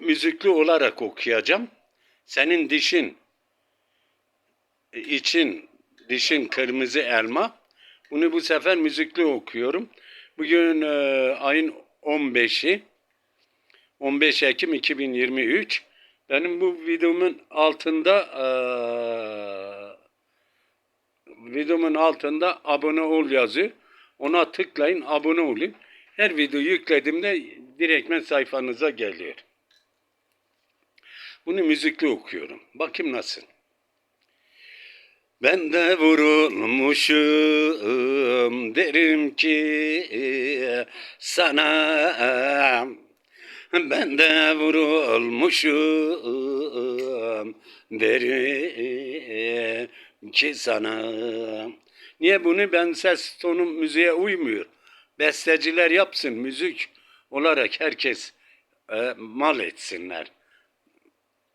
Müzikli olarak okuyacağım. Senin dişin için dişin kırmızı elma. Bunu bu sefer müzikli okuyorum. Bugün e, ayın 15'i 15 Ekim 2023. Benim bu videomun altında e, videomun altında abone ol yazı. Ona tıklayın, abone olun. Her video yüklediğimde direktmen sayfanıza geliyor. Bunu müzikli okuyorum. Bakayım nasıl. Ben de vurulmuşum derim ki sana ben de vurulmuşum derim ki sana Niye bunu ben ses tonum müziğe uymuyor. Besteciler yapsın müzik olarak herkes e, mal etsinler.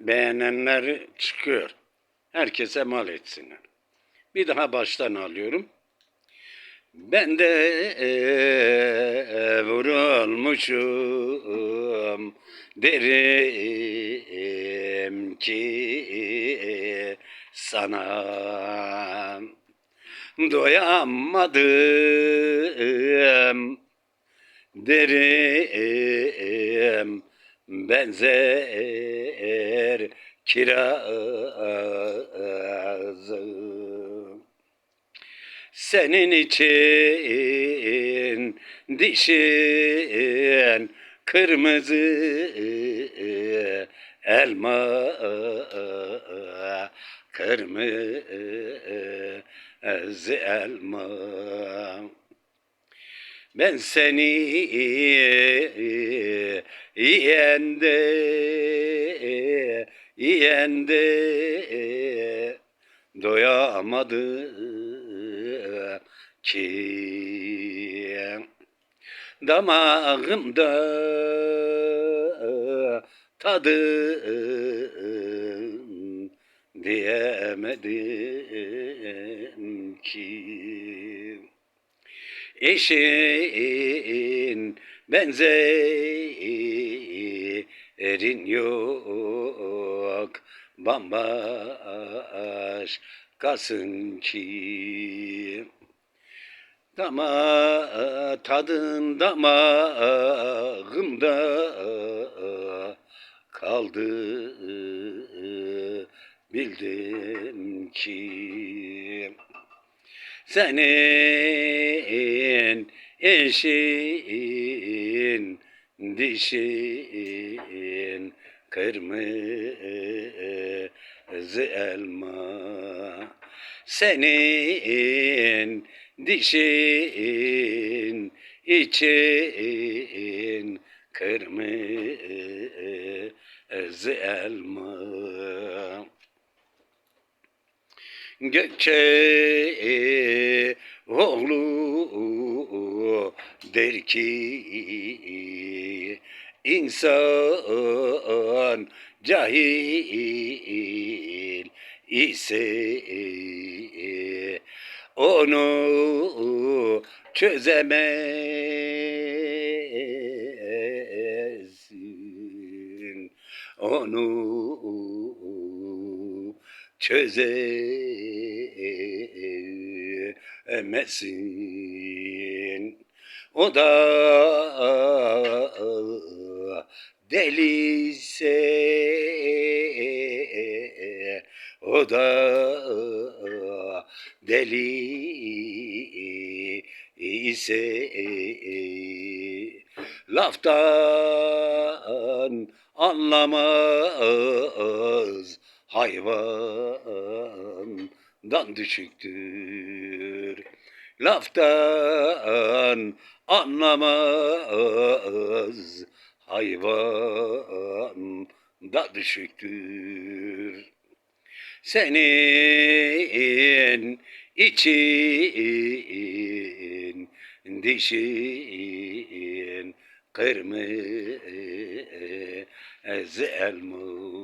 Beğenenler çıkıyor. Herkese mal etsinler. Bir daha baştan alıyorum. Ben de e, vurulmuşum derim ki sana doyamadım derim benzer kirazım. Senin için dişin kırmızı elma kırmızı elma. Ben seni yiyende yiyende doyamadım ki. Damağımda tadın diyemedim ki. Eşin benzerin yok bambaşkasın ki. Dama tadın damağımda kaldı. Bildim ki senin eşin dişin kırmızı elma. Senin dişin için kırmızı elma. Gökçe oğlu der ki insan cahil ise onu çözemezsin. Onu çözemezsin o da deliyse o da deli ise laftan anlamaz hayvandan düşüktür laftan anlamaz hayvan da düşüktür. Senin için dişin kırmızı elma